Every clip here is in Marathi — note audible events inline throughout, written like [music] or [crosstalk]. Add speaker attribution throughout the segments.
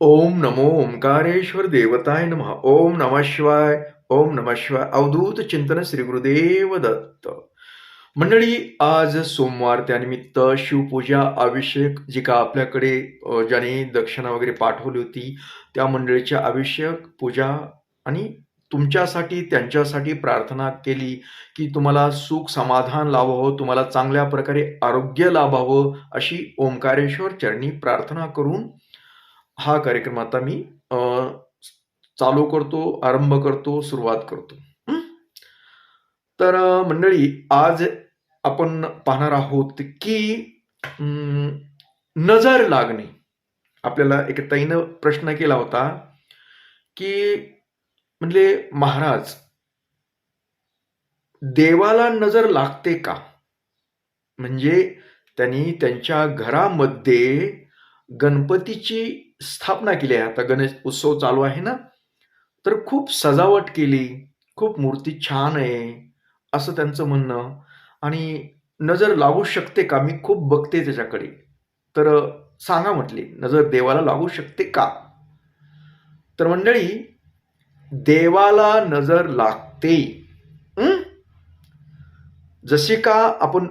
Speaker 1: ओम नमो ओंकारेश्वर देवताय नमः. ओम नमः शिवाय ओम नमः शिवाय. अवधूत चिंतन श्री गुरुदेव दत्त. मंडळी आज सोमवार त्यानिमित्त शिवपूजा अभिषेक जी का आपल्याकडे ज्याने दक्षिणा वगैरे पाठवली होती त्या मंडळीच्या अभिषेक पूजा आणि तुमच्यासाठी त्यांच्यासाठी प्रार्थना केली की तुम्हाला सुख समाधान लाभावं तुम्हाला चांगल्या प्रकारे आरोग्य लाभावं अशी ओंकारेश्वर चरणी प्रार्थना करून हा कार्यक्रम आता मी चालू करतो आरंभ करतो सुरुवात करतो. तर मंडळी आज आपण पाहणार आहोत की नजर लागणे. आपल्याला एक ताईनं प्रश्न केला होता की म्हणजे महाराज देवाला नजर लागते का? म्हणजे त्यांनी त्यांच्या घरामध्ये गणपतीची स्थापना केली आहे. आता गणेश उत्सव चालू आहे ना? तर खूप सजावट केली. खूप मूर्ती छान आहे असं त्यांचं म्हणणं. आणि नजर लागू शकते का? मी खूप बघते त्याच्याकडे. तर सांगा म्हटले नजर देवाला लागू शकते का? तर मंडळी देवाला नजर लागते. जसे का आपण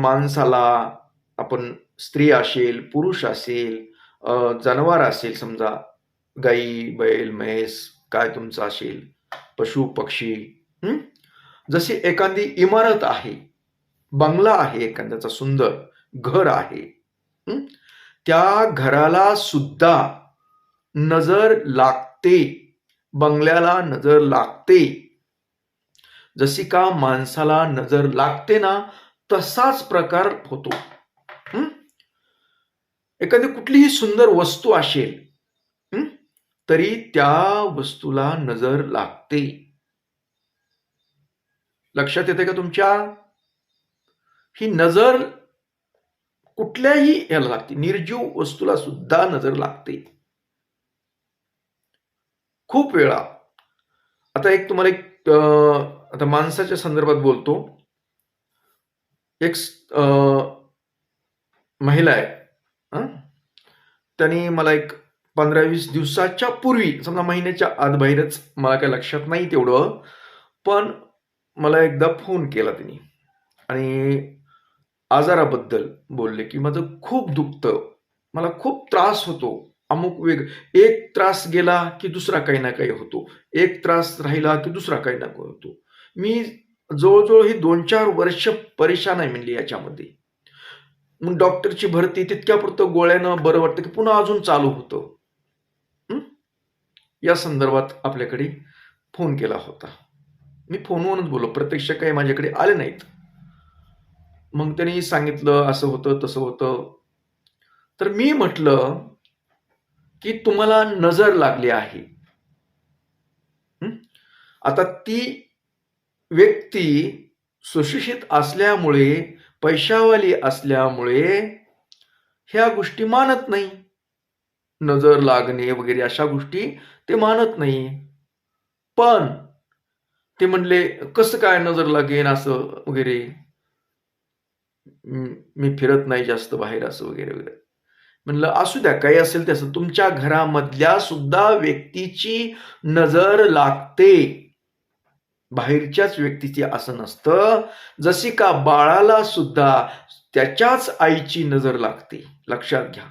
Speaker 1: माणसाला आपण स्त्री असेल पुरुष असेल जनावर असेल समजा गाई बैल म्हैस काय तुमचं असेल पशु पक्षी जशी एखादी इमारत आहे बंगला आहे एखाद्याचा सुंदर घर आहे त्या घराला सुद्धा नजर लागते बंगल्याला नजर लागते. जशी का माणसाला नजर लागते ना तसाच प्रकार होतो. एखादी कुठलीही सुंदर वस्तू असेल तरी त्या वस्तूला नजर लागते. लक्षात येते का तुमच्या? ही नजर कुठल्याही याला लागते. निर्जीव वस्तूला सुद्धा नजर लागते. खूप वेळा आता एक तुम्हाला एक आता माणसाच्या संदर्भात बोलतो. एक महिला आहे. त्यांनी मला एक पंधरा वीस दिवसाच्या पूर्वी समजा महिन्याच्या आत बाहेरच मला काही लक्षात नाही तेवढं पण मला एकदा फोन केला त्यांनी. आणि आजाराबद्दल बोलले की माझं खूप दुखतं मला खूप त्रास होतो. अमुक वेग एक त्रास गेला की दुसरा काही ना काही होतो. एक त्रास राहिला की दुसरा काही ना काही होतो. मी जवळजवळ ही दोन चार वर्ष परेशान आहे म्हणली याच्यामध्ये. मग डॉक्टरची भरती तितक्यापुरतं गोळ्यानं बरं वाटतं की पुन्हा अजून चालू होतं. या संदर्भात आपल्याकडे फोन केला होता. मी फोनवरूनच बोललो. प्रत्यक्ष काही माझ्याकडे आले नाहीत. मग त्यांनी सांगितलं असं होतं तसं होतं. तर मी म्हटलं की तुम्हाला नजर लागली आहे. आता ती व्यक्ती सुशिक्षित असल्यामुळे पैशावाली असल्यामुळे ह्या गोष्टी मानत नाही. नजर लागणे वगैरे अशा गोष्टी ते मानत नाही. पण ते म्हणले कसं काय नजर लागेन असं वगैरे? मी फिरत नाही जास्त बाहेर असं वगैरे वगैरे. म्हणलं असू द्या काही असेल तसं तुमच्या घरामधल्या सुद्धा व्यक्तीची नजर लागते. बाहेरच्याच व्यक्तीची असं नसतं. जशी का बाळाला सुद्धा त्याच्याच आईची नजर लागते. लक्षात घ्या.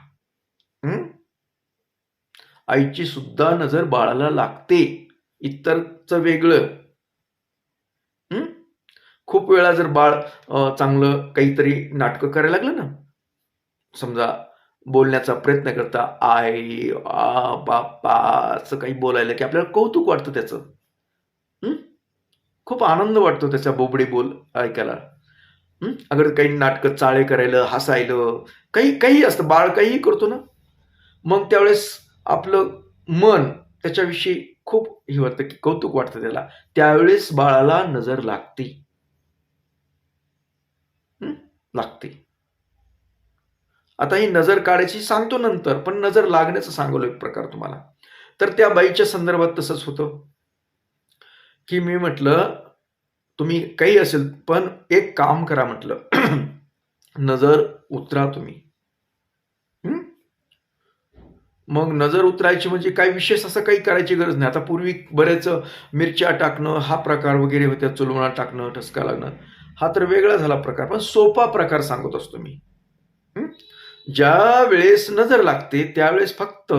Speaker 1: आईची सुद्धा नजर बाळाला लागते. इतरचं वेगळं. खूप वेळा जर बाळ चांगलं काहीतरी नाटकं करायला लागलं ना. समजा बोलण्याचा प्रयत्न करता आई आ बाप्पा असं काही बोलायला की आपल्याला कौतुक वाटतं त्याचं. खूप आनंद वाटतो त्याचा बोबडे बोल ऐकायला. अगर काही नाटकं चाळे करायला हसायलं काही काही असतं बाळ काहीही करतो ना मग त्यावेळेस आपलं मन त्याच्याविषयी खूप हे वाटतं की कौतुक वाटतं त्याला. त्यावेळेस बाळाला नजर लागते. लागते. आता ही नजर काढायची सांगतो नंतर पण नजर लागण्याचं सांगलो एक प्रकार तुम्हाला. तर त्या बाईच्या संदर्भात तसंच होतं. की मी म्हटलं तुम्ही काही असेल पण एक काम करा म्हटलं. [clears throat] नजर उतरा तुम्ही. मग नजर उतरायची म्हणजे काही विशेष असं काही करायची गरज नाही. आता पूर्वी बरेच मिरच्या टाकणं हा प्रकार वगैरे होत्या चुलवणा टाकणं ठसका लागणं हा तर वेगळा झाला प्रकार. पण सोपा प्रकार सांगत असतो मी. ज्या वेळेस नजर लागते त्यावेळेस फक्त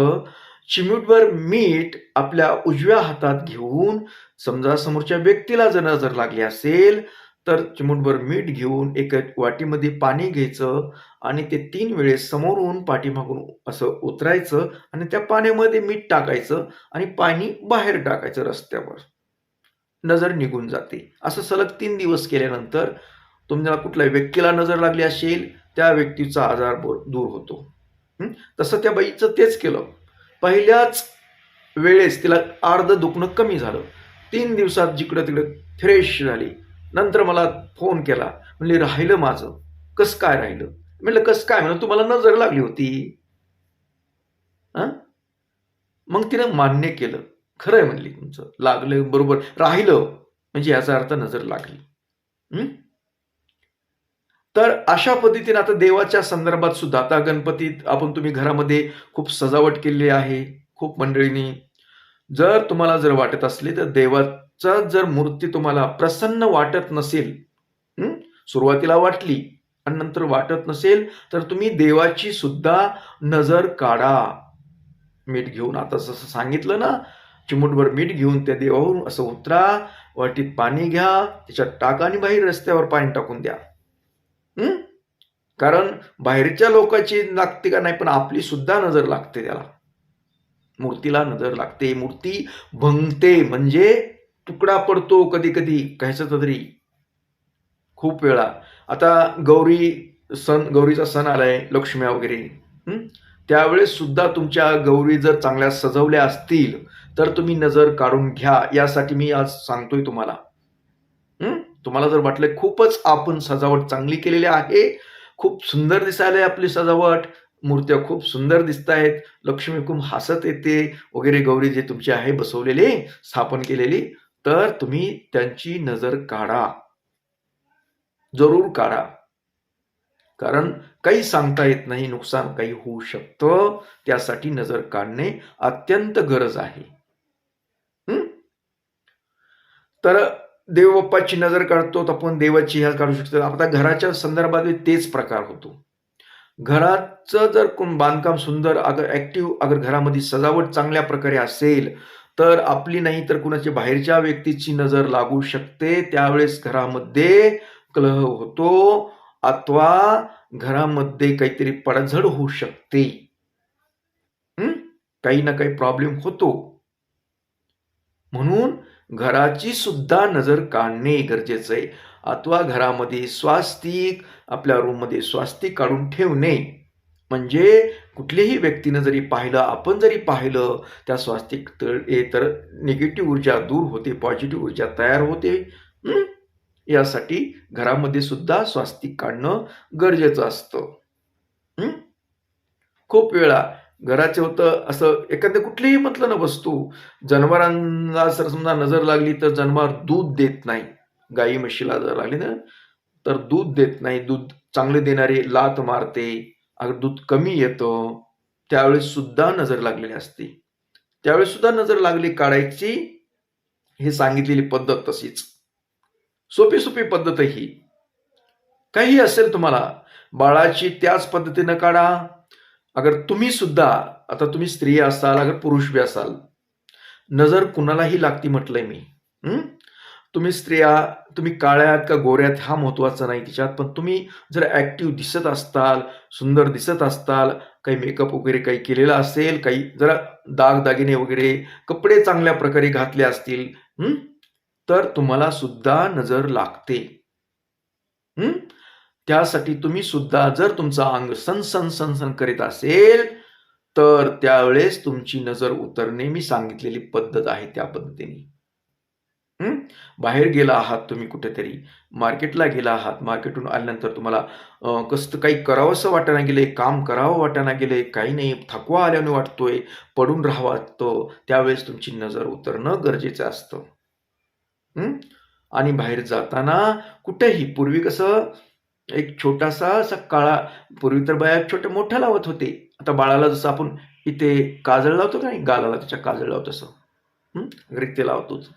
Speaker 1: चिमूटभर मीठ आपल्या उजव्या हातात घेऊन समजा समोरच्या व्यक्तीला जर नजर लागली असेल तर चिमूटभर मीठ घेऊन एक वाटीमध्ये पाणी घ्यायचं आणि ते तीन वेळेस समोरून पाठीमागून असं उतरायचं आणि त्या पाण्यामध्ये मीठ टाकायचं आणि पाणी बाहेर टाकायचं रस्त्यावर. नजर निघून जाते. असं सलग तीन दिवस केल्यानंतर तुम्हाला कुठल्या व्यक्तीला नजर लागली असेल त्या व्यक्तीचा आजार दूर होतो. तसं त्या बाईचं तेच केलं. पहिल्याच वेळेस तिला अर्ध दुखणं कमी झालं. तीन दिवसात जिकडं तिकडं फ्रेश झाली. नंतर मला फोन केला. म्हणले राहिलं माझं. कसं काय राहिलं? म्हणलं कसं काय? म्हणलं तुम्हाला नजर लागली होती. हं? मग तिनं मान्य केलं. खरं आहे म्हणली तुमचं. लागलं बरोबर. राहिलं. म्हणजे याचा अर्थ नजर लागली. तर अशा पद्धतीने आता देवाच्या संदर्भात सुद्धा आता गणपतीत आपण तुम्ही घरामध्ये खूप सजावट केलेली आहे खूप मंडळींनी. जर तुम्हाला जर वाटत असले तर देवाचा जर मूर्ती तुम्हाला प्रसन्न वाटत नसेल सुरुवातीला वाटली आणि नंतर वाटत नसेल तर तुम्ही देवाची सुद्धा नजर काढा. मीठ घेऊन आता जसं सांगितलं ना चिमूटभर मीठ घेऊन त्या देवावरून असं उतरा वाटीत पाणी घ्या त्याच्यात टाका आणि बाहेर रस्त्यावर पाणी टाकून द्या. कारण बाहेरच्या लोकाची लागते का नाही पण आपली सुद्धा नजर लागते त्याला. मूर्तीला नजर लागते. मूर्ती भंगते म्हणजे तुकडा पडतो कधी कधी कायचं तरी. खूप वेळा. आता गौरी सण गौरीचा सण आलाय लक्ष्म्या वगैरे. त्यावेळेस सुद्धा तुमच्या गौरी जर चांगल्या सजवल्या असतील तर तुम्ही नजर काढून घ्या. यासाठी मी आज सांगतोय तुम्हाला. तुम्हाला जर वाटलं खूपच आपण सजावट चांगली केलेली आहे खूप सुंदर दिसायला आपली सजावट मूर्त्या खूप सुंदर दिसत आहेत लक्ष्मी खूप हसत येते वगैरे गौरी जे तुमचे आहे बसवलेले स्थापन केलेली तर तुम्ही त्यांची नजर काढा. जरूर काढा. कारण काही सांगता येत नाही नुकसान काही होऊ शकतं त्यासाठी नजर काढणे अत्यंत गरज आहे. तर देवबाप्पाची नजर काढतो तर आपण देवाची ह्या काढू शकतो. आता घराच्या संदर्भात तेच प्रकार होतो. घराचं जर कोण बांधकाम सुंदर अगर ऍक्टिव्ह अगर घरामध्ये सजावट चांगल्या प्रकारे असेल तर आपली नाही तर कुणाची बाहेरच्या व्यक्तीची नजर लागू शकते. त्यावेळेस घरामध्ये कलह होतो अथवा घरामध्ये काहीतरी पडझड होऊ शकते. काही ना काही प्रॉब्लेम होतो. म्हणून घराची सुद्धा नजर काढणे गरजेचं आहे. अथवा घरामध्ये स्वास्तिक आपल्या रूममध्ये स्वास्तिक काढून ठेवणे. म्हणजे कुठल्याही व्यक्तीनं जरी पाहिलं आपण जरी पाहिलं त्या स्वास्तिक तर हे तर निगेटिव्ह ऊर्जा दूर होते पॉझिटिव्ह ऊर्जा तयार होते. यासाठी घरामध्ये सुद्धा स्वास्तिक काढणं गरजेचं असतं. खूप वेळा घराचे होतं असं एखाद्या कुठलीही म्हटलं ना वस्तू जनावरांना जर समजा नजर लागली तर जनावर दूध देत नाही. गाई म्हशीला जर लागली ना तर दूध देत नाही. दूध चांगले देणारे लात मारते. अगर दूध कमी येतं त्यावेळेस सुद्धा नजर लागलेली असते. त्यावेळेस सुद्धा नजर लागली काढायची हे सांगितलेली पद्धत तशीच. सोपी सोपी पद्धत ही काही असेल तुम्हाला बाळाची त्याच पद्धतीनं काढा अगर तुम्ही सुद्धा आता तुम्ही स्त्री असाल अगर पुरुष बी असाल नजर कुणालाही लागती म्हटलंय मी तुम्ही स्त्रिया तुम्ही काळ्यात का गोऱ्यात हा महत्त्वाचा नाही तिच्यात पण तुम्ही जर ऍक्टिव्ह दिसत असताल सुंदर दिसत असताल काही मेकअप वगैरे काही केलेला असेल काही जरा दागदागिने वगैरे कपडे चांगल्या प्रकारे घातले असतील तर तुम्हाला सुद्धा नजर लागते त्यासाठी तुम्ही सुद्धा जर तुमचा अंग सनसन सनसन करीत असेल तर त्यावेळेस तुमची नजर उतरणे मी सांगितलेली पद्धत आहे त्या पद्धतीने. बाहेर गेला आहात तुम्ही कुठेतरी. मार्केटला गेला आहात. मार्केटहून आल्यानंतर तुम्हाला कसं काही करावंसं वाटायला गेले काम करावं वाटायला गेले काही नाही थकवा आल्याने वाटतोय पडून राहावं तो त्यावेळेस तुमची नजर उतरणं गरजेचं असतं. आणि बाहेर जाताना कुठेही पूर्वी कसं एक छोटासा असा काळा पूर्वी तर बाया छोटे मोठा लावत होते. आता बाळाला जसं आपण इथे काजळ लावतो का नाही गालाला त्याच्या काजळ लावतो असं. रिक्ते घरी ते लावतोच.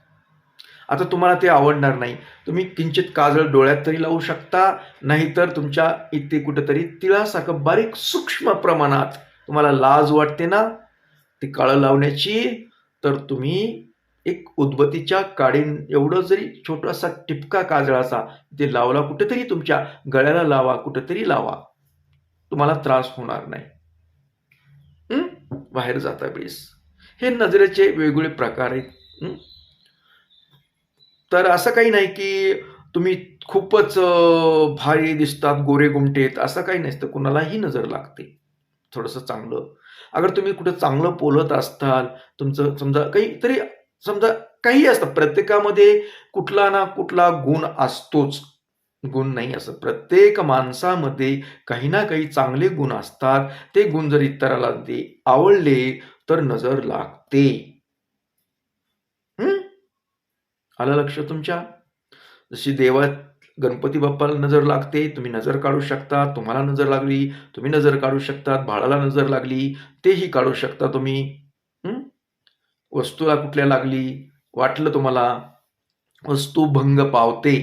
Speaker 1: आता तुम्हाला ते आवडणार नाही. तुम्ही किंचित काजळ डोळ्यात तरी लावू शकता नाहीतर तुमच्या इथे कुठेतरी तिळासारखं बारीक सूक्ष्म प्रमाणात तुम्हाला लाज वाटते ना? ती काळं लावण्याची तर तुम्ही एक उदबत्तीच्या काडीन एवढं जरी छोटासा टिपका काजळाचा ते लावला कुठेतरी तुमच्या गळ्याला लावा कुठेतरी लावा. तुम्हाला त्रास होणार नाही. बाहेर जाता वेळेस. हे नजरेचे वेगवेगळे प्रकार आहेत. तर असं काही नाही की तुम्ही खूपच भारी दिसतात गोरे गुमटेत असं काही नसतं. कुणालाही नजर लागते. थोडंसं चांगलं. अगर तुम्ही कुठं चांगलं बोलत असताल तुमचं समजा काहीतरी समजा काही असतं प्रत्येकामध्ये कुठला ना कुठला गुण असतोच. गुण नाही असं. प्रत्येक माणसामध्ये काही ना काही चांगले गुण असतात. ते गुण जर इतराला ते आवडले तर नजर लागते. आलं लक्ष तुमच्या? जशी देवात गणपती बाप्पाला नजर लागते तुम्ही नजर काढू शकता. तुम्हाला नजर लागली तुम्ही नजर काढू शकतात. बाळाला नजर लागली तेही काढू शकता तुम्ही. वस्तूला कुठल्या लागली वाटलं तुम्हाला? वस्तू भंग पावते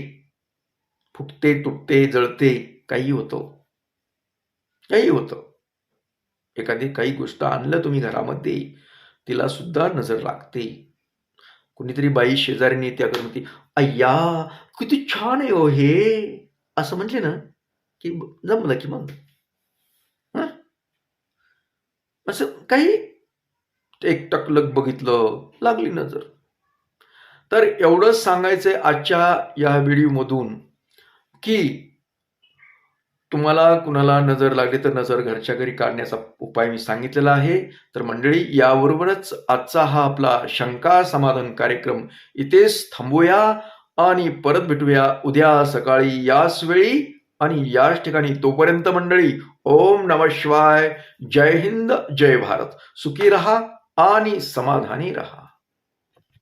Speaker 1: फुटते तुटते जळते काही होतं. काही होतं. एखादी काही गोष्ट आणलं तुम्ही घरामध्ये तिला सुद्धा नजर लागते. कुणीतरी बाई शेजारीने त्याकडे म्हणते अय्या किती छान आहे हो हे. असं म्हणजे ना की जमलं की मग. असं काही एक टकलक बघितलं लागली नजर. तर एवढंच सांगायचंय आजच्या या व्हिडिओमधून की तुम्हाला कुणाला नजर लागली तर नजर घरच्या घरी काढण्याचा उपाय मी सांगितलेला आहे. तर मंडळी याबरोबरच आजचा हा आपला शंका समाधान कार्यक्रम इथेच थांबूया आणि परत भेटूया उद्या सकाळी याच वेळी आणि याच ठिकाणी. तोपर्यंत मंडळी ओम नम शिवाय. जय हिंद जय भारत. सुखी रहा. आणि समाधानी रहा।